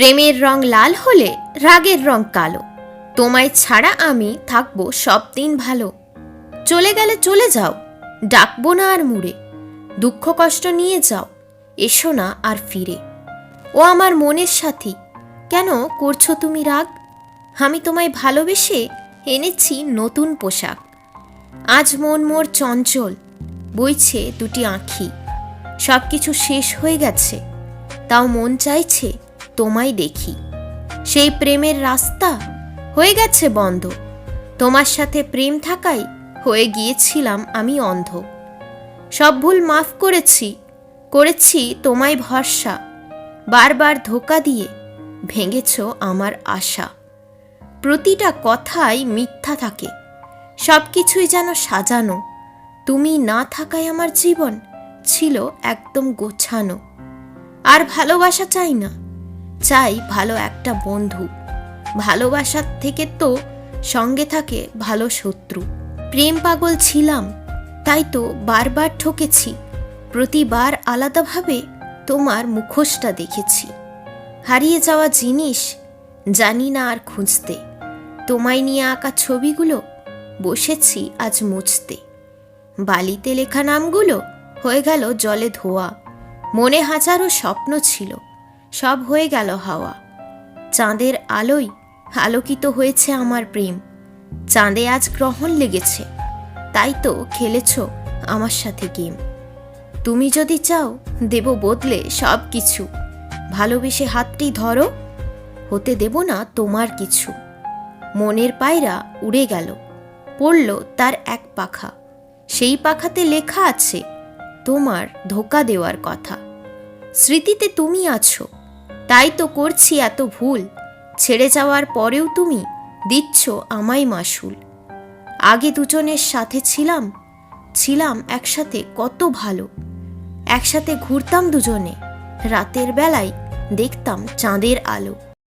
প্রেমের রং লাল হলে রাগের রং কালো। তোমায় ছাড়া আমি থাকব সব দিন ভালো। চলে গেলে চলে যাও, ডাকবো না আর মুড়ে। দুঃখ কষ্ট নিয়ে যাও, এসো না আর ফিরে। ও আমার মনের সাথী, কেন করছ তুমি রাগ? আমি তোমায় ভালোবেসে এনেছি নতুন পোশাক। আজ মন মোর চঞ্চল, বইছে দুটি আঁখি। সব কিছু শেষ হয়ে গেছে, তাও মন চাইছে তোমায় দেখি। সেই প্রেমের রাস্তা হয়ে গেছে বন্ধ। তোমার সাথে প্রেম থাকাই হয়ে গিয়েছিলাম আমি অন্ধ। সব ভুল মাফ করেছি করেছি তোমায় ভরসা। বারবার ধোকা দিয়ে ভেঙেছ আমার আশা। প্রতিটা কথাই মিথ্যা থাকে। সব কিছুই যেন সাজানো। তুমি না থাকায় আমার জীবন ছিল একদম গোছানো। আর ভালোবাসা চাই না। চাই ভালো একটা বন্ধু। ভালোবাসার থেকে তো সঙ্গে থাকে ভালো শত্রু। প্রেম পাগল ছিলাম, তাই তো বারবার ঠকেছি। প্রতিবার আলাদাভাবে তোমার মুখোশটা দেখেছি। হারিয়ে যাওয়া জিনিস জানি না আর খুঁজতে। তোমায় নিয়ে আঁকা ছবিগুলো বসেছি আজ মুছতে। বালিতে লেখা নামগুলো হয়ে গেল জলে ধোয়া। মনে হাজারো স্বপ্ন ছিল। সব হয়ে গেল হাওয়া। চাঁদের আলোয় আলোকিত হয়েছে আমার প্রেম। চাঁদে আজ গ্রহণ লেগেছে। তাই তো খেলেছ আমার সাথে গেম। তুমি যদি চাও, দেব বদলে সব কিছু। ভালোবেসে হাতটি ধরো, হতে দেব না তোমার কিছু। মনের পায়রা উড়ে গেল, পড়ল তার এক পাখা। সেই পাখাতে লেখা আছে, তোমার ধোকা দেওয়ার কথা। স্মৃতিতে তুমি আছো। তাই তো করছি এত ভুল। ছেড়ে যাওয়ার পরেও তুমি দিচ্ছ আমাই মাসুল। আগে দুজনের সাথে ছিলাম ছিলাম একসাথে কত ভালো। একসাথে ঘুরতাম দুজনে, রাতের বেলায় দেখতাম চাঁদের আলো।